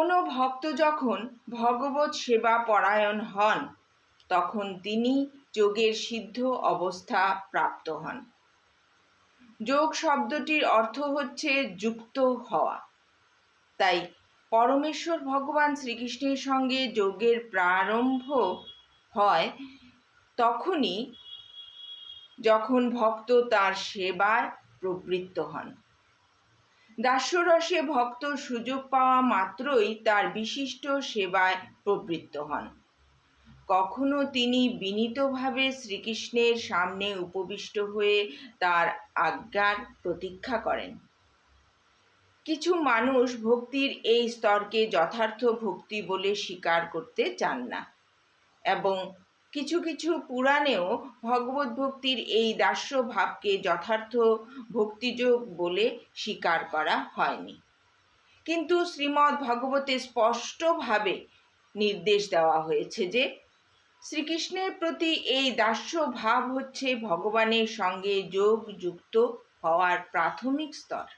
কোনো ভক্ত যখন ভগবত সেবা পরায়ণ হন, তখন তিনি যোগের সিদ্ধ অবস্থা প্রাপ্ত হন। যোগ শব্দটির অর্থ হচ্ছে যুক্ত হওয়া। তাই পরমেশ্বর ভগবান শ্রীকৃষ্ণের সঙ্গে যোগের প্রারম্ভ হয় তখনই যখন ভক্ত তার সেবায় প্রবৃত্ত হন। দাস্যরসে ভক্ত সুযোগ পাওয়া মাত্রই তার বিশিষ্ট সেবায় প্রবৃত্ত হন। কখনো তিনি বিনীতভাবে শ্রীকৃষ্ণের সামনে উপবিষ্ট হয়ে তার আজ্ঞার প্রতীক্ষা করেন। কিছু মানুষ ভক্তির এই স্তরকে যথার্থ ভক্তি বলে স্বীকার করতে চান না এবং কিছু কিছু পুরাণেও ভগবত ভক্তির এই দাস্য ভাবকে যথার্থ ভক্তিযোগ বলে স্বীকার করা হয়নি। কিন্তু শ্রীমদ্ ভগবতে স্পষ্টভাবে নির্দেশ দেওয়া হয়েছে যে, শ্রীকৃষ্ণের প্রতি এই দাস্য ভাব হচ্ছে ভগবানের সঙ্গে যোগ যুক্ত হওয়ার প্রাথমিক স্তর।